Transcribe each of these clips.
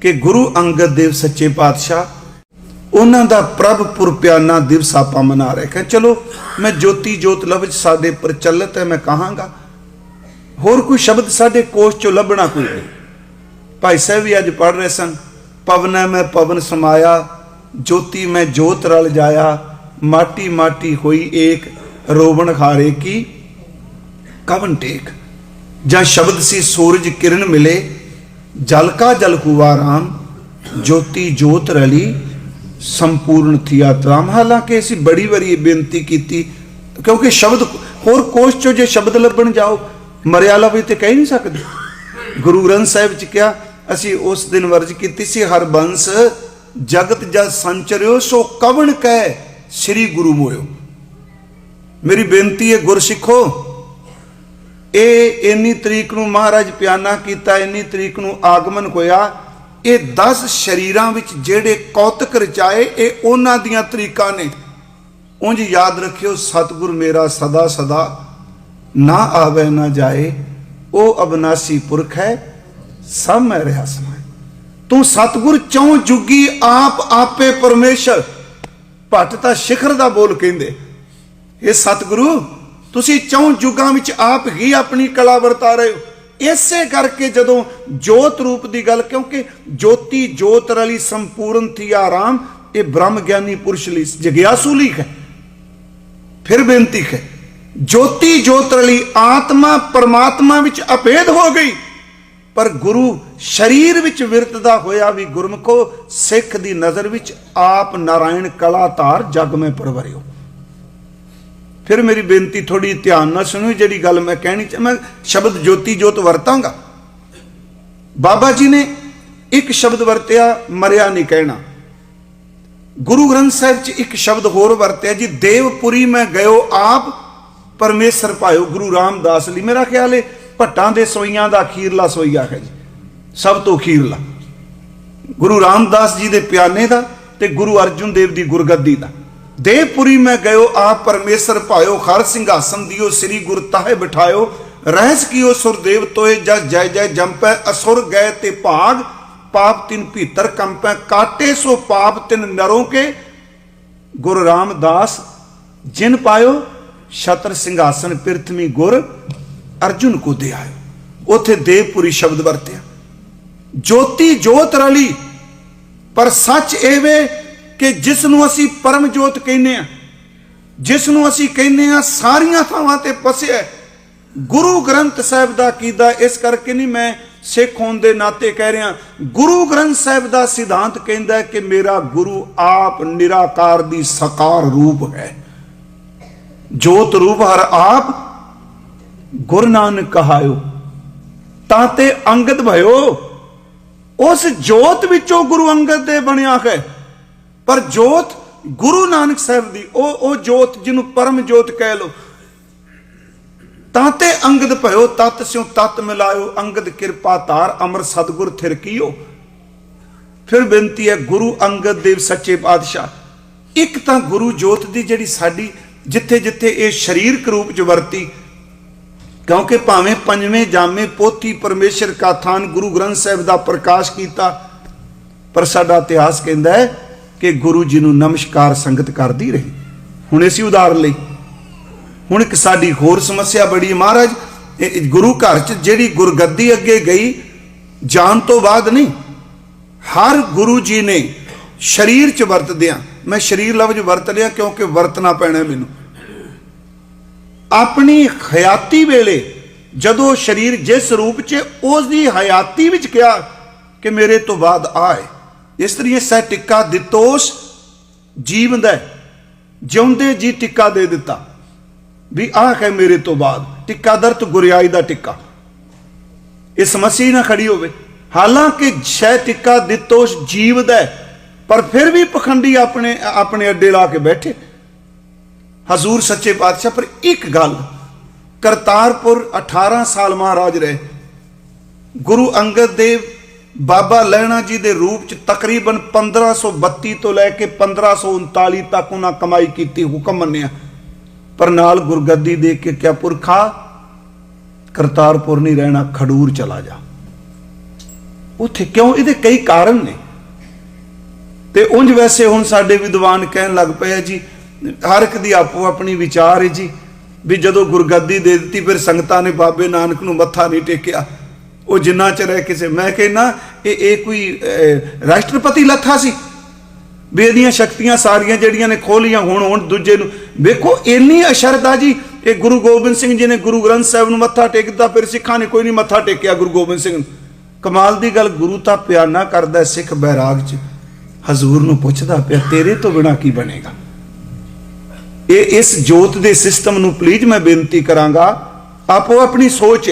ਕਿ ਗੁਰੂ ਅੰਗਦ ਦੇਵ ਸੱਚੇ ਪਾਤਸ਼ਾਹ ਉਹਨਾਂ ਦਾ ਪ੍ਰਭ ਪੁਰਪਿਆਨਾ ਦਿਵਸ ਆਪਾਂ ਮਨਾ ਰਹੇ ਹਾਂ। ਚਲੋ, ਮੈਂ ਜੋਤੀ ਜੋਤ ਲਫ਼ਜ਼ ਸਾਡੇ ਪ੍ਰਚਲਿਤ ਹੈ, ਮੈਂ ਕਹਾਂਗਾ। ਹੋਰ ਕੋਈ ਸ਼ਬਦ ਸਾਡੇ ਕੋਸ਼ ਚੋਂ ਲੱਭਣਾ ਕੋਈ ਨਹੀਂ। ਭਾਈ ਸਾਹਿਬ ਵੀ ਅੱਜ ਪੜ ਰਹੇ ਸਨ, ਪਵਨੈ ਮੈਂ ਪਵਨ ਸਮਾਇਆ, ਜੋਤੀ ਮੈਂ ਜੋਤ ਰਲ ਜਾਇਆ, ਮਾਟੀ ਮਾਟੀ ਹੋਈ ਏਕ, ਰੋਵਣ ਖਾਰੇ ਕੀ, ਕਵਨ ਟੇਕ। ਜਾਂ ਸ਼ਬਦ ਸੀ, ਸੂਰਜ ਕਿਰਨ ਮਿਲੇ ਜਲ ਕਾ ਜਲ ਹੁਆ ਰਾਮ, ਜੋਤੀ ਜੋਤ ਰਲੀ, ਸੰਪੂਰਨ ਥਿਆ ਤਰਾਮ। ਹਾਲਾਂਕਿ ਅਸੀਂ ਬੜੀ ਵਾਰੀ ਬੇਨਤੀ ਕੀਤੀ, ਕਿਉਂਕਿ ਸ਼ਬਦ ਹੋਰ ਕੋਸ਼ ਚੋਂ ਜੇ ਸ਼ਬਦ ਲੱਭਣ ਜਾਓ, ਮਰਿਆਲਾ ਵੀ ਤੇ ਕਹਿ ਨਹੀਂ ਸਕਦੇ। ਗੁਰੂ ਗ੍ਰੰਥ ਸਾਹਿਬ ਚ ਕਿਹਾ, ਅਸੀਂ ਉਸ ਦਿਨ ਵਰਜ ਕੀਤੀ ਸੀ ਹਰਬੰਸ ਜਗਤ ਜਦ ਸੰਚਰਿਓ, ਸੋ ਕਵਣ ਕਹਿ ਸ੍ਰੀ ਗੁਰੂ ਮੋਇਓ। ਮੇਰੀ ਬੇਨਤੀ ਹੈ, ਗੁਰਸਿੱਖੋ ਇਹ ਇੰਨੀ ਤਰੀਕ ਨੂੰ ਮਹਾਰਾਜ ਪਿਆਨਾ ਕੀਤਾ, ਇੰਨੀ ਤਰੀਕ ਨੂੰ ਆਗਮਨ ਹੋਇਆ, ਇਹ 10 ਸ਼ਰੀਰਾਂ ਵਿੱਚ ਜਿਹੜੇ ਕੌਤਕ ਰਚਾਏ, ਇਹ ਉਹਨਾਂ ਦੀਆਂ ਤਰੀਕਾਂ ਨੇ। ਉਂਝ ਯਾਦ ਰੱਖਿਓ, ਸਤਿਗੁਰ ਮੇਰਾ ਸਦਾ ਸਦਾ ਨਾ ਆਵੇ, ਨਾ ਜਾਏ। ਉਹ ਅਬਨਾਸੀ ਪੁਰਖ ਹੈ, ਸਭ ਮੈਂ ਰਿਹਾ ਸਮਾਂ। ਤੂੰ ਸਤਿਗੁਰ ਚੌਂ ਜੁਗੀ, ਆਪ ਆਪੇ ਪਰਮੇਸ਼ਰ। ਭੱਟ ਤਾਂ ਸਿਖਰ ਦਾ ਬੋਲ ਕਹਿੰਦੇ। ਇਹ ਸਤਿਗੁਰੂ ਤੁਸੀਂ ਚੌਂ ਯੁੱਗਾਂ ਵਿੱਚ ਆਪ ਹੀ ਆਪਣੀ ਕਲਾ ਵਰਤਾ ਰਹੇ ਹੋ। ਇਸੇ ਕਰਕੇ ਜਦੋਂ ਜੋਤ ਰੂਪ ਦੀ ਗੱਲ, ਕਿਉਂਕਿ ਜੋਤੀ ਜੋਤ ਰਲੀ ਸੰਪੂਰਨ ਥੀ ਆਰਾਮ, ਇਹ ਬ੍ਰਹਮ ਗਿਆਨੀ ਪੁਰਸ਼ ਲਈ ਜਗਿਆਸੂ ਲਈ ਹੈ। ਫਿਰ ਬੇਨਤੀ ਹੈ, ਜੋਤੀ ਜੋਤ ਰਲੀ ਆਤਮਾ ਪਰਮਾਤਮਾ ਵਿੱਚ ਅਭੇਦ ਹੋ ਗਈ। ਪਰ ਗੁਰੂ ਸਰੀਰ ਵਿੱਚ ਵਿਰਤਦਾ ਹੋਇਆ ਵੀ ਗੁਰਮਖੋ, ਸਿੱਖ ਦੀ ਨਜ਼ਰ ਵਿੱਚ ਆਪ ਨਾਰਾਇਣ ਕਲਾਧਾਰ ਜਗ ਮੈਂ ਪਰਵਰਿਓ। ਫਿਰ ਮੇਰੀ ਬੇਨਤੀ ਥੋੜੀ ਧਿਆਨ ਨਾਲ ਸੁਣੋ, ਜਿਹੜੀ ਗੱਲ ਮੈਂ ਕਹਿਣੀ ਚਾਹ ਮੈਂ ਸ਼ਬਦ ਜੋਤੀ ਜੋਤ ਵਰਤਾਂਗਾ। ਬਾਬਾ ਜੀ ਨੇ ਇੱਕ ਸ਼ਬਦ ਵਰਤਿਆ, ਮਰਿਆ ਨਹੀਂ ਕਹਿਣਾ। ਗੁਰੂ ਗ੍ਰੰਥ ਸਾਹਿਬ 'ਚ ਇੱਕ ਸ਼ਬਦ ਹੋਰ ਵਰਤਿਆ ਜੀ, ਦੇਵਪੁਰੀ ਮੈਂ ਗਇਓ ਆਪ, ਪਰਮੇਸ਼ਰ ਪਾਇਓ ਗੁਰੂ ਰਾਮਦਾਸ ਲਈ। ਮੇਰਾ ਖਿਆਲ ਹੈ ਭੱਟਾਂ ਦੇ ਸੋਈਆਂ ਦਾ ਅਖੀਰਲਾ ਸੋਈਆ ਹੈ ਜੀ, ਸਭ ਤੋਂ ਅਖੀਰਲਾ। ਗੁਰੂ ਰਾਮਦਾਸ ਜੀ ਦੇ ਪਿਆਨੇ ਦਾ ਤੇ ਗੁਰੂ ਅਰਜੁਨ ਦੇਵ ਦੀ ਗੁਰਗੱਦੀ ਦਾ। ਦੇਵਪੁਰੀ ਮੈਂ ਗਇਓ ਆ ਪਰਮੇਸ਼ਰ ਭਾਇਓ ਖਰ ਸਿੰਘਾਸਨ ਦਿਓ, ਸ੍ਰੀ ਗੁਰ ਤਾਹੇ ਬਿਠਾਇਓ। ਰਹਿਸ ਕੀਓ ਸੁਰਦੇਵ ਤੋਏ ਜਸ ਜੈ ਜੈ ਜੰਪੈ, ਅਸੁਰ ਗਏ ਤੇ ਭਾਗ। ਪਾਪ ਤਿਨ ਭੀਤਰ ਕੰਪੈ, ਕਾਟੇ ਸੋ ਪਾਪ ਤਿਨ ਨਰੋਂ ਕੇ। ਗੁਰ ਰਾਮਦਾਸ, ਜਿਨ ਪਾਇਓ, ਛਤਰ ਸਿੰਘਾਸਨ ਪ੍ਰਿਥਵੀ ਗੁਰ, ਅਰਜੁਨ ਕੋ ਦੇ ਆਇਓ। ਉਥੇ ਦੇਵਪੁਰੀ ਸ਼ਬਦ ਵਰਤਿਆ। ਜੋਤੀ ਜੋਤ ਰਲੀ, ਪਰ ਸੱਚ ਇਹ ਕਿ ਜਿਸ ਨੂੰ ਅਸੀਂ ਪਰਮ ਜੋਤ ਕਹਿੰਦੇ ਆ ਜਿਸ ਨੂੰ ਅਸੀਂ ਕਹਿੰਦੇ ਆ ਸਾਰੀਆਂ ਥਾਵਾਂ ਤੇ ਪਸਿਆ ਗੁਰੂ ਗ੍ਰੰਥ ਸਾਹਿਬ ਦਾ ਕੀਦਾ, ਇਸ ਕਰਕੇ ਨਹੀਂ ਮੈਂ ਸਿੱਖ ਹੋਣ ਦੇ ਨਾਤੇ ਕਹਿ ਰਿਹਾ। ਗੁਰੂ ਗ੍ਰੰਥ ਸਾਹਿਬ ਦਾ ਸਿਧਾਂਤ ਕਹਿੰਦਾ ਕਿ ਮੇਰਾ ਗੁਰੂ ਆਪ ਨਿਰਾਕਾਰ ਦੀ ਸਕਾਰ ਰੂਪ ਹੈ। ਜੋਤ ਰੂਪ ਹਰ ਆਪ ਗੁਰ ਨਾਨਕ ਕਹਾਇਓ। ਤਾਂ ਤੇ ਅੰਗਦ ਭਇਓ, ਉਸ ਜੋਤ ਵਿੱਚੋਂ ਗੁਰੂ ਅੰਗਦ ਦੇ ਬਣਿਆ ਹੈ। ਪਰ ਜੋਤ ਗੁਰੂ ਨਾਨਕ ਸਾਹਿਬ ਦੀ, ਉਹ ਉਹ ਜੋਤ ਜਿਹਨੂੰ ਪਰਮ ਜੋਤ ਕਹਿ ਲੋ ਤਾਂ ਤੇ ਅੰਗਦ ਭਇਓ, ਤਤ ਸਿਉ ਤਤ ਮਿਲਾਇਓ, ਅੰਗਦ ਕਿਰਪਾ ਤਾਰ ਅਮਰ ਸਤਗੁਰ ਥਿਰਕੀਓ ਫਿਰ ਬੇਨਤੀ ਹੈ, ਗੁਰੂ ਅੰਗਦ ਦੇਵ ਸੱਚੇ ਪਾਤਸ਼ਾਹ, ਇੱਕ ਤਾਂ ਗੁਰੂ ਜੋਤ ਦੀ ਜਿਹੜੀ ਸਾਡੀ ਜਿੱਥੇ ਜਿੱਥੇ ਇਹ ਸਰੀਰਕ ਰੂਪ ਚ ਵਰਤੀ, ਕਿਉਂਕਿ ਭਾਵੇਂ ਪੰਜਵੇਂ ਜਾਮੇ ਪੋਥੀ ਪਰਮੇਸ਼ਰ ਕਾ ਥਾਨ ਗੁਰੂ ਗ੍ਰੰਥ ਸਾਹਿਬ ਦਾ ਪ੍ਰਕਾਸ਼ ਕੀਤਾ, ਪਰ ਸਾਡਾ ਇਤਿਹਾਸ ਕਹਿੰਦਾ ਹੈ ਕਿ ਗੁਰੂ ਜੀ ਨੂੰ ਨਮਸਕਾਰ ਸੰਗਤ ਕਰਦੀ ਰਹੀ। ਹੁਣ ਅਸੀਂ ਉਦਾਹਰਨ ਲਈ, ਹੁਣ ਇੱਕ ਸਾਡੀ ਹੋਰ ਸਮੱਸਿਆ ਬੜੀ ਮਹਾਰਾਜ, ਇਹ- ਗੁਰੂ ਘਰ ਚ ਜਿਹੜੀ ਗੁਰਗੱਦੀ ਅੱਗੇ ਗਈ, ਜਾਣ ਤੋਂ ਬਾਅਦ ਨਹੀਂ। ਹਰ ਗੁਰੂ ਜੀ ਨੇ ਸਰੀਰ ਚ ਵਰਤਦਿਆਂ ਮੈਂ ਸਰੀਰ ਲਫ਼ਜ਼ ਵਰਤ ਲਿਆ ਕਿਉਂਕਿ ਵਰਤਣਾ ਪੈਣਾ ਮੈਨੂੰ। ਆਪਣੀ ਹਯਾਤੀ ਵੇਲੇ ਜਦੋਂ ਸਰੀਰ ਜਿਸ ਰੂਪ 'ਚ, ਉਸ ਦੀ ਹਯਾਤੀ ਵਿੱਚ ਕਿਹਾ ਕਿ ਮੇਰੇ ਤੋਂ ਬਾਅਦ ਆਏ। ਇਸ ਤਰੀਕੇ ਸਹਿ ਟਿੱਕਾ ਦਿੱਤੋਸ ਜੀਵੰਦਾ ਜਿਉਂਦੇ ਜੀ ਟਿੱਕਾ ਦੇ ਦਿੱਤਾ। ਵੀ ਆਹ ਹੈ ਮੇਰੇ ਤੋਂ ਬਾਅਦ, ਟਿੱਕਾ ਦਰਤ ਗੁਰਿਆਈ ਦਾ ਟਿੱਕਾ। ਇਹ ਸਮੱਸਿਆ ਨਾ ਖੜੀ ਹੋਵੇ। ਹਾਲਾਂਕਿ ਸ਼ੈ ਟਿੱਕਾ ਦਿੱਤੋਸ ਜੀਵਦਾ ਪਰ ਫਿਰ ਵੀ ਪਖੰਡੀ ਆਪਣੇ ਆਪਣੇ ਅੱਡੇ ਲਾ ਕੇ ਬੈਠੇ। ਹਜ਼ੂਰ ਸੱਚੇ ਪਾਤਸ਼ਾਹ, ਪਰ ਇੱਕ ਗੱਲ, ਕਰਤਾਰਪੁਰ 18 ਸਾਲ ਮਹਾਰਾਜ ਰਹੇ। ਗੁਰੂ ਅੰਗਦ ਦੇਵ ਬਾਬਾ ਲਹਿਣਾ ਜੀ ਦੇ ਰੂਪ ਚ ਤਕਰੀਬਨ 1532 ਤੋਂ ਲੈ ਕੇ 1539 ਤੱਕ ਉਹਨਾਂ ਕਮਾਈ ਕੀਤੀ, ਹੁਕਮ ਮੰਨਿਆ। ਪਰ ਨਾਲ ਗੁਰਗੱਦੀ ਦੇ ਕੇ ਕਿਆ ਪੁਰਖਾ? ਕਰਤਾਰਪੁਰ ਨਹੀਂ ਰਹਿਣਾ, ਖਡੂਰ ਚਲਾ ਜਾ। ਉੱਥੇ ਕਿਉਂ? ਇਹਦੇ ਕਈ ਕਾਰਨ ਨੇ। ਤੇ ਉਂਝ ਵੈਸੇ ਹੁਣ ਸਾਡੇ ਵਿਦਵਾਨ ਕਹਿਣ ਲੱਗ ਪਏ ਆ ਜੀ, ਹਰ ਇੱਕ ਦੀ ਆਪੋ ਆਪਣੀ ਵਿਚਾਰ ਹੈ ਜੀ, ਵੀ ਜਦੋਂ ਗੁਰਗੱਦੀ ਦੇ ਦਿੱਤੀ, ਫਿਰ ਸੰਗਤਾਂ ਨੇ ਬਾਬੇ ਨਾਨਕ ਨੂੰ ਮੱਥਾ ਨਹੀਂ ਟੇਕਿਆ। ਉਹ ਜਿੰਨਾ ਚਿਰ ਹੈ ਕਿਸੇ, ਮੈਂ ਕਹਿੰਨਾ ਇਹ ਇਹ ਕੋਈ ਰਾਸ਼ਟਰਪਤੀ ਲੱਥਾ ਸੀ? ਵੀ ਇਹਦੀਆਂ ਸ਼ਕਤੀਆਂ ਸਾਰੀਆਂ ਜਿਹੜੀਆਂ ਨੇ ਖੋਲੀਆਂ, ਹੁਣ ਹੁਣ ਦੂਜੇ ਨੂੰ। ਵੇਖੋ, ਇੰਨੀ ਅਸ਼ਰਦਾ ਜੀ, ਇਹ ਗੁਰੂ ਗੋਬਿੰਦ ਸਿੰਘ ਜੀ ਨੇ ਗੁਰੂ ਗ੍ਰੰਥ ਸਾਹਿਬ ਨੂੰ ਮੱਥਾ ਟੇਕਦਾ, ਫਿਰ ਸਿੱਖਾਂ ਨੇ ਕੋਈ ਨਹੀਂ ਮੱਥਾ ਟੇਕਿਆ ਗੁਰੂ ਗੋਬਿੰਦ ਸਿੰਘ ਨੂੰ। ਕਮਾਲ ਦੀ ਗੱਲ, ਗੁਰੂ ਤਾਂ ਪਿਆਨਾ ਕਰਦਾ ਸਿੱਖ ਬੈਰਾਗ 'ਚ। ਹਜ਼ੂਰ ਨੂੰ ਪੁੱਛਦਾ ਪਿਆ, ਤੇਰੇ ਤੋਂ ਬਿਨਾ ਕੀ ਬਣੇਗਾ? ਇਹ ਇਸ ਜੋਤ ਦੇ ਸਿਸਟਮ ਨੂੰ ਪਲੀਜ਼ ਮੈਂ ਬੇਨਤੀ ਕਰਾਂਗਾ, ਆਪੋ ਆਪਣੀ ਸੋਚ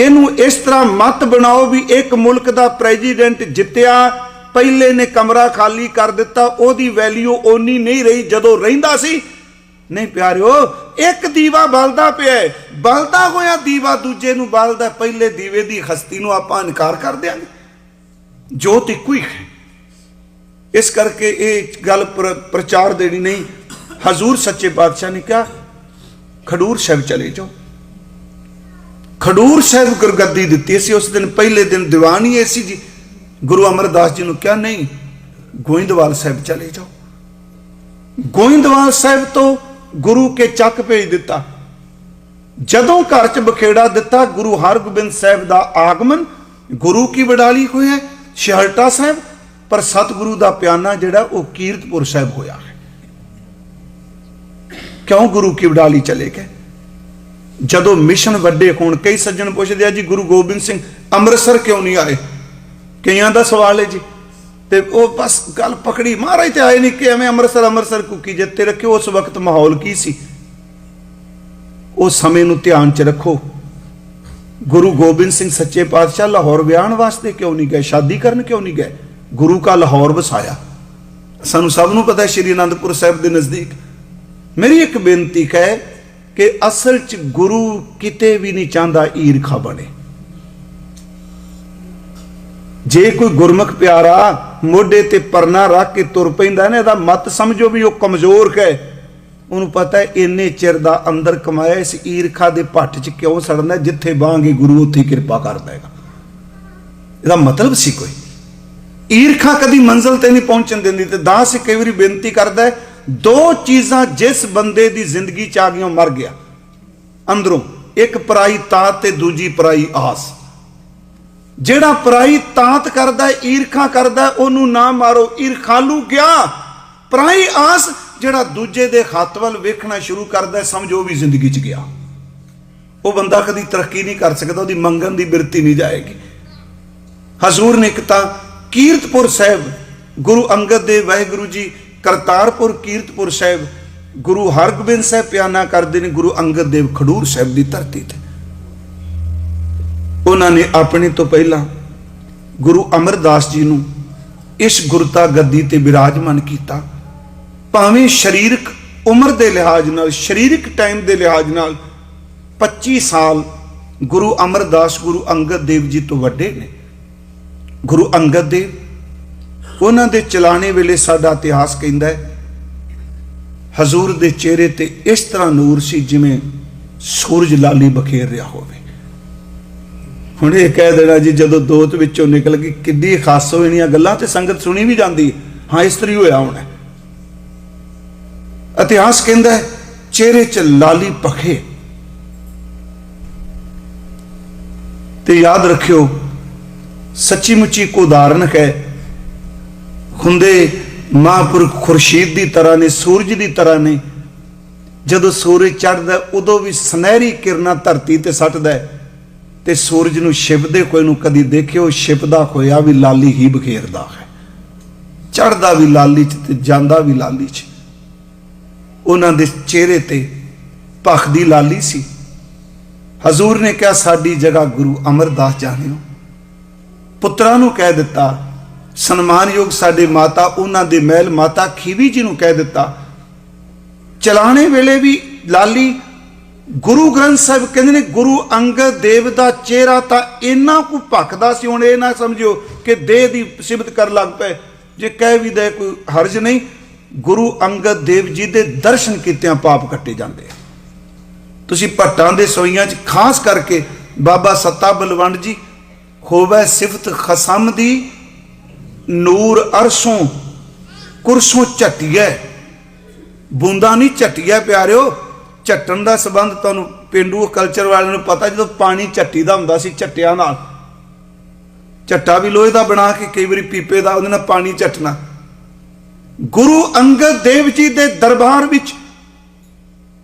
ਇਹਨੂੰ ਇਸ ਤਰ੍ਹਾਂ ਮਤ ਬਣਾਓ ਵੀ ਇੱਕ ਮੁਲਕ ਦਾ ਪ੍ਰੈਜ਼ੀਡੈਂਟ ਜਿੱਤਿਆ, ਪਹਿਲੇ ਨੇ ਕਮਰਾ ਖਾਲੀ ਕਰ ਦਿੱਤਾ, ਉਹਦੀ ਵੈਲਿਊ ਓਨੀ ਨਹੀਂ ਰਹੀ ਜਦੋਂ ਰਹਿੰਦਾ ਸੀ। ਨਹੀਂ ਪਿਆਰਿਓ, ਇੱਕ ਦੀਵਾ ਬਲਦਾ ਪਿਆ ਬਲਦਾ ਹੋਇਆ ਦੀਵਾ ਦੂਜੇ ਨੂੰ ਬਲਦਾ ਪਹਿਲੇ ਦੀਵੇ ਦੀ ਹਸਤੀ ਨੂੰ ਆਪਾਂ ਇਨਕਾਰ ਕਰ ਦਿਆਂਗੇ। ਜੋਤ ਇੱਕੋ ਹੀ ਹੈ। ਇਸ ਕਰਕੇ ਇਹ ਗੱਲ ਪ੍ਰ- ਪ੍ਰਚਾਰ ਦੇਣੀ ਨਹੀਂ। ਹਜ਼ੂਰ ਸੱਚੇ ਪਾਤਸ਼ਾਹ ਨੇ ਕਿਹਾ, ਖਡੂਰ ਸਾਹਿਬ ਚਲੇ ਜਾਓ। ਖਡੂਰ ਸਾਹਿਬ ਗੁਰਗੱਦੀ ਦਿੱਤੀ ਸੀ, ਉਸ ਦਿਨ ਪਹਿਲੇ ਦਿਨ ਦੀਵਾਨ ਹੀ ਐਸੀ ਜੀ। ਗੁਰੂ ਅਮਰਦਾਸ ਜੀ ਨੂੰ ਕਿਹਾ, ਨਹੀਂ, ਗੋਇੰਦਵਾਲ ਸਾਹਿਬ ਚਲੇ ਜਾਓ। ਗੋਇੰਦਵਾਲ ਸਾਹਿਬ ਤੋਂ ਗੁਰੂ ਕੇ ਚੱਕ ਭੇਜ ਦਿੱਤਾ। ਜਦੋਂ ਘਰ ਚ ਬਖੇੜਾ ਦਿੱਤਾ, ਗੁਰੂ ਹਰਗੋਬਿੰਦ ਸਾਹਿਬ ਦਾ ਆਗਮਨ, ਗੁਰੂ ਕੀ ਵਡਾਲੀ ਹੋਇਆ, ਸ਼ਹਲਟਾ ਸਾਹਿਬ, ਪਰ ਸਤਿਗੁਰੂ ਦਾ ਪਿਆਨਾ ਜਿਹੜਾ, ਉਹ ਕੀਰਤਪੁਰ ਸਾਹਿਬ ਹੋਇਆ। ਹੈ ਕਿਉਂ ਗੁਰੂ ਕੀ ਵਡਾਲੀ ਚਲੇ ਗਏ? ਜਦੋਂ ਮਿਸ਼ਨ ਵੱਡੇ ਹੋਣ, ਕਈ ਸੱਜਣ ਪੁੱਛਦੇ ਆ ਜੀ, ਗੁਰੂ ਗੋਬਿੰਦ ਸਿੰਘ ਅੰਮ੍ਰਿਤਸਰ ਕਿਉਂ ਨਹੀਂ ਆਏ? ਕਈਆਂ ਦਾ ਸਵਾਲ ਹੈ ਜੀ। ਤੇ ਉਹ ਬਸ ਗੱਲ ਪਕੜੀ, ਮਹਾਰਾਜ ਤੇ ਆਏ ਨਹੀਂ ਕਿ ਐਵੇਂ ਅੰਮ੍ਰਿਤਸਰ ਅੰਮ੍ਰਿਤਸਰ ਕੁੱਕੀ ਜਿੱਤੇ ਰੱਖਿਓ ਉਸ ਵਕਤ ਮਾਹੌਲ ਕੀ ਸੀ? ਉਹ ਸਮੇਂ ਨੂੰ ਧਿਆਨ 'ਚ ਰੱਖੋ। ਗੁਰੂ ਗੋਬਿੰਦ ਸਿੰਘ ਸੱਚੇ ਪਾਤਸ਼ਾਹ ਲਾਹੌਰ ਵਿਆਹਣ ਵਾਸਤੇ ਕਿਉਂ ਨਹੀਂ ਗਏ? ਸ਼ਾਦੀ ਕਰਨ ਕਿਉਂ ਨਹੀਂ ਗਏ? ਗੁਰੂ ਕਾ ਲਾਹੌਰ ਵਸਾਇਆ। ਸਾਨੂੰ ਸਭ ਨੂੰ ਪਤਾ ਹੈ, ਸ਼੍ਰੀ ਅਨੰਦਪੁਰ ਸਾਹਿਬ ਦੇ ਨਜ਼ਦੀਕ। ਮੇਰੀ ਇੱਕ ਬੇਨਤੀ ਹੈ ਕਿ ਅਸਲ 'ਚ ਗੁਰੂ ਕਿਤੇ ਵੀ ਨਹੀਂ ਚਾਹੁੰਦਾ ਈਰਖਾ ਬਣੇ। ਜੇ ਕੋਈ ਗੁਰਮੁਖ ਪਿਆਰਾ ਮੋਢੇ ਤੇ ਪਰਨਾ ਰੱਖ ਕੇ ਤੁਰ ਪੈਂਦਾ ਨਾ, ਇਹਦਾ ਮਤ ਸਮਝੋ ਵੀ ਉਹ ਕਮਜ਼ੋਰ ਹੈ। ਉਹਨੂੰ ਪਤਾ ਹੈ ਇੰਨੇ ਚਿਰ ਦਾ ਅੰਦਰ ਕਮਾਇਆ, ਇਸ ਈਰਖਾ ਦੇ ਭੱਟ 'ਚ ਕਿਉਂ ਸੜਨਾ, ਜਿੱਥੇ ਬਾਂਗੇ ਗੁਰੂ ਉੱਥੇ ਕਿਰਪਾ ਕਰਦਾ ਹੈਗਾ। ਇਹਦਾ ਮਤਲਬ ਸੀ ਕੋਈ? ਈਰਖਾ ਕਦੀ ਮੰਜ਼ਲ ਤੇ ਨਹੀਂ ਪਹੁੰਚਣ ਦਿੰਦੀ ਤੇ ਦਾਸ ਕਈ ਵਾਰੀ ਬੇਨਤੀ ਕਰਦਾ ਹੈ ਦੋ ਚੀਜ਼ਾਂ ਜਿਸ ਬੰਦੇ ਦੀ ਜ਼ਿੰਦਗੀ ਚ ਆ ਗਈਆਂ ਮਰ ਗਿਆ। ਅੰਦਰੋਂ ਇੱਕ ਪਰਾਈ ਤਾਤ ਤੇ ਦੂਜੀ ਪਰਾਈ ਆਸ। ਜਿਹੜਾ ਪਰਾਈ ਤਾਤ ਕਰਦਾ, ਈਰਖਾ ਕਰਦਾ, ਉਹਨੂੰ ਨਾ ਮਾਰੋ, ਈਰਖਾਲੂ ਗਿਆ ਪਰਾਈ ਆਸ ਜਿਹੜਾ ਦੂਜੇ ਦੇ ਹੱਥ ਵੱਲ ਵੇਖਣਾ ਸ਼ੁਰੂ ਕਰਦਾ, ਸਮਝੋ ਵੀ ਜ਼ਿੰਦਗੀ ਚ ਗਿਆ। ਉਹ ਬੰਦਾ ਕਦੀ ਤਰੱਕੀ ਨਹੀਂ ਕਰ ਸਕਦਾ, ਉਹਦੀ ਮੰਗਣ ਦੀ ਬਿਰਤੀ ਨਹੀਂ ਜਾਏਗੀ। ਹਜ਼ੂਰ ਨੇ ਇੱਕ ਤਾਂ ਕੀਰਤਪੁਰ ਸਾਹਿਬ ਗੁਰੂ ਅੰਗਦ ਦੇਵ ਵਾਹਿਗੁਰੂ ਜੀ ਕਰਤਾਰਪੁਰ, ਕੀਰਤਪੁਰ ਸਾਹਿਬ, ਗੁਰੂ ਹਰਗੋਬਿੰਦ ਸਾਹਿਬ ਪਿਆਨਾ ਕਰਦੇ ਨੇ, ਗੁਰੂ ਅੰਗਦ ਦੇਵ ਖਡੂਰ ਸਾਹਿਬ ਦੀ ਧਰਤੀ ਤੇ। ਉਹਨਾਂ ਨੇ ਆਪਣੇ ਤੋਂ ਪਹਿਲਾਂ ਗੁਰੂ ਅਮਰਦਾਸ ਜੀ ਨੂੰ ਇਸ ਗੁਰਤਾ ਗੱਦੀ ਤੇ ਬਿਰਾਜਮਾਨ ਕੀਤਾ। ਭਾਵੇਂ ਸਰੀਰਕ ਉਮਰ ਦੇ ਲਿਹਾਜ਼ ਨਾਲ, ਸਰੀਰਕ ਟਾਈਮ ਦੇ ਲਿਹਾਜ਼ ਨਾਲ 25 ਸਾਲ ਗੁਰੂ ਅਮਰਦਾਸ, ਗੁਰੂ ਅੰਗਦ ਦੇਵ ਜੀ ਤੋਂ ਵੱਡੇ ਨੇ। ਗੁਰੂ ਅੰਗਦ ਦੇਵ ਉਹਨਾਂ ਦੇ ਚਲਾਣੇ ਵੇਲੇ ਸਾਡਾ ਇਤਿਹਾਸ ਕਹਿੰਦਾ ਹੈ, ਹਜ਼ੂਰ ਦੇ ਚਿਹਰੇ ਤੇ ਇਸ ਤਰ੍ਹਾਂ ਨੂਰ ਸੀ ਜਿਵੇਂ ਸੂਰਜ ਲਾਲੀ ਬਖੇਰ ਰਿਹਾ ਹੋਵੇ। ਹੁਣ ਇਹ ਕਹਿ ਦੇਣਾ ਜੀ, ਜਦੋਂ ਦੋਤ ਵਿੱਚੋਂ ਨਿਕਲ ਗਈ, ਕਿੱਡੀ ਖਾਸ ਹੋਣੀਆਂ ਗੱਲਾਂ ਤੇ ਸੰਗਤ ਸੁਣੀ ਵੀ ਜਾਂਦੀ ਹਾਂ। ਇਸ ਤਰੀ ਹੋਇਆ ਹੋਣਾ ਇਤਿਹਾਸ ਕਹਿੰਦਾ ਹੈ, ਚਿਹਰੇ 'ਚ ਲਾਲੀ ਪਖੇ ਤੇ ਯਾਦ ਰੱਖਿਓ, ਸੱਚੀ ਮੁੱਚੀ ਕੋ ਉਦਾਹਰਨ ਹੈ ਹੁੰਦੇ ਮਹਾਂਪੁਰਖ ਖੁਰਸ਼ੀਦ ਦੀ ਤਰ੍ਹਾਂ ਨੇ, ਸੂਰਜ ਦੀ ਤਰ੍ਹਾਂ ਨੇ। ਜਦੋਂ ਸੂਰਜ ਚੜ੍ਹਦਾ, ਉਦੋਂ ਵੀ ਸੁਨਹਿਰੀ ਕਿਰਨਾਂ ਧਰਤੀ ਤੇ ਸੱਟਦਾ ਤੇ ਸੂਰਜ ਨੂੰ ਛਿਪਦੇ ਕੋਈ ਨੂੰ ਕਦੀ ਦੇਖਿਓ, ਛਿਪਦਾ ਹੋਇਆ ਵੀ ਲਾਲੀ ਹੀ ਬਖੇਰਦਾ ਹੈ। ਚੜ੍ਹਦਾ ਵੀ ਲਾਲੀ ਚ ਤੇ ਜਾਂਦਾ ਵੀ ਲਾਲੀ ਚ। ਉਹਨਾਂ ਦੇ ਚਿਹਰੇ ਤੇ ਭਖ ਦੀ ਲਾਲੀ ਸੀ। ਹਜ਼ੂਰ ਨੇ ਕਿਹਾ, ਸਾਡੀ ਜਗ੍ਹਾ ਗੁਰੂ ਅਮਰਦਾਸ ਜਾਣਿਓ। ਪੁੱਤਰਾਂ ਨੂੰ ਕਹਿ ਦਿੱਤਾ ਸਨਮਾਨਯੋਗ ਸਾਡੇ ਮਾਤਾ, ਉਹਨਾਂ ਦੇ ਮਹਿਲ ਮਾਤਾ ਖੀਵੀ ਜੀ ਨੂੰ ਕਹਿ ਦਿੱਤਾ। ਚਲਾਣੇ ਵੇਲੇ ਵੀ ਲਾਲੀ ਗੁਰੂ ਗ੍ਰੰਥ ਸਾਹਿਬ ਕਹਿੰਦੇ ਨੇ, ਗੁਰੂ ਅੰਗਦ ਦੇਵ ਦਾ ਚਿਹਰਾ ਤਾਂ ਇੰਨਾ ਕੁ ਭਖਦਾ ਸੀ। ਹੁਣ ਇਹ ਨਾ ਸਮਝਿਓ ਕਿ ਦੇਹ ਦੀ ਸਿਫਤ ਕਰ ਲੱਗ ਪਏ। ਜੇ ਕਹਿ ਵੀ ਦੇ ਕੋਈ ਹਰਜ ਨਹੀਂ, ਗੁਰੂ ਅੰਗਦ ਦੇਵ ਜੀ ਦੇ ਦਰਸ਼ਨ ਕੀਤਿਆਂ ਪਾਪ ਕੱਟੇ ਜਾਂਦੇ ਤੁਸੀਂ ਭੱਟਾਂ ਦੇ ਸੋਈਆਂ 'ਚ ਖਾਸ ਕਰਕੇ ਬਾਬਾ ਸੱਤਾ ਬਲਵੰਡ ਜੀ ਹੋਵੇ ਸਿਫਤ ਖਸਮ ਦੀ ਨੂਰ ਅਰਸੋਂ, ਕੁਰਸੋਂ ਝਟਿਐ। ਬੂੰਦਾ ਨਹੀਂ ਝਟਿਐ ਪਿਆਰਿਓ, ਝਟਣ ਦਾ ਸੰਬੰਧ ਤੁਹਾਨੂੰ ਪਿੰਡੂ ਕਲਚਰ ਵਾਲਿਆਂ ਨੂੰ ਪਤਾ, ਜਦੋਂ ਪਾਣੀ ਝੱਟੀ ਦਾ ਹੁੰਦਾ ਸੀ ਝੱਟਿਆਂ ਨਾਲ। ਝੱਟਾ ਵੀ ਲੋਹੇ ਦਾ ਬਣਾ ਕੇ ਕਈ ਵਾਰੀ ਪੀਪੇ ਦਾ, ਉਹਦੇ ਨਾਲ ਪਾਣੀ ਝੱਟਣਾ। ਗੁਰੂ ਅੰਗਦ ਦੇਵ ਜੀ ਦੇ ਦਰਬਾਰ ਵਿੱਚ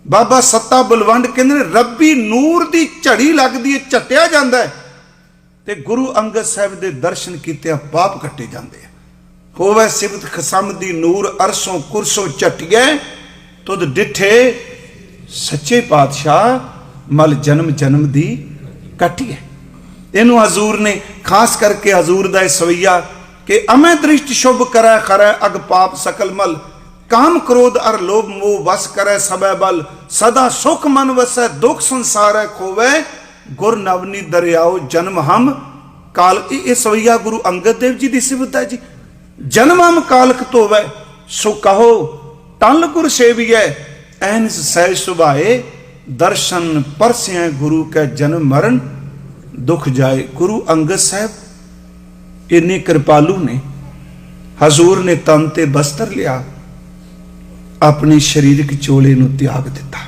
ਬਾਬਾ ਸੱਤਾ ਬਲਵੰਡ ਕਹਿੰਦੇ ਨੇ, ਰੱਬੀ ਨੂਰ ਦੀ ਝੜੀ ਲੱਗਦੀ ਹੈ ਝੱਟਿਆ ਜਾਂਦਾ ਹੈ ਤੇ ਗੁਰੂ ਅੰਗਦ ਸਾਹਿਬ ਦੇ ਦਰਸ਼ਨ ਕੀਤੇ ਪਾਪ ਕੱਟੇ ਜਾਂਦੇ ਆ। ਹੋਵੇ ਸਿਫਤ ਖਸਮ ਦੀ ਨੂਰ, ਅਰਸੋਂ ਕੁਰਸੋਂ ਝਟਿਐ, ਤੁਧ ਡਿਠੇ ਸੱਚੇ ਪਾਤਸ਼ਾਹ, ਮਲ ਜਨਮ ਜਨਮ ਦੀ ਕੱਟਿਐ। ਇਹਨੂੰ ਹਜ਼ੂਰ ਨੇ ਖਾਸ ਕਰਕੇ ਹਜ਼ੂਰ ਦਾ ਇਹ ਸਵਈਆ ਕਿ ਅਮੈ ਦ੍ਰਿਸ਼ਟ ਸ਼ੁਭ ਕਰੈ ਖਰੈ, ਅਗ ਪਾਪ ਸਕਲ ਮਲ। ਕਾਮ ਕ੍ਰੋਧ ਅਰ ਲੋਭ ਮੋਹ ਵਸ ਕਰੈ ਸਬੈ ਬਲ। ਸਦਾ ਸੁਖ ਮਨ ਵਸੈ, ਦੁਖ ਸੰਸਾਰੈ ਖੋਵੈ ਗੁਰ ਨਵਨੀ ਦਰਿਆਓ ਜਨਮ ਹਮ ਕਾਲ। ਇਹ ਇਹ ਸਵਈਆ ਗੁਰੂ ਅੰਗਦ ਦੇਵ ਜੀ ਦੀ ਸਿਫਤ ਹੈ ਜੀ। ਜਨਮ ਹਮ ਕਾਲਕ ਧੋਵੈ, ਸੋ ਕਹੋ ਟਲ ਗੁਰ ਸੇਵੀਐ, ਐਨਸ ਸਹਿ ਸੁਭਾਏ, ਦਰਸ਼ਨ ਪਰਸਿਐ ਗੁਰੂ ਕੈ ਜਨਮ ਮਰਨ, ਦੁਖ ਜਾਏ ਗੁਰੂ ਅੰਗਦ ਸਾਹਿਬ। ਇੰਨੇ ਕਿਰਪਾਲੂ ਨੇ, ਹਜ਼ੂਰ ਨੇ ਤਨ ਤੇ ਬਸਤਰ ਲਿਆ, ਆਪਣੇ ਸਰੀਰਕ ਚੋਲੇ ਨੂੰ ਤਿਆਗ ਦਿੱਤਾ।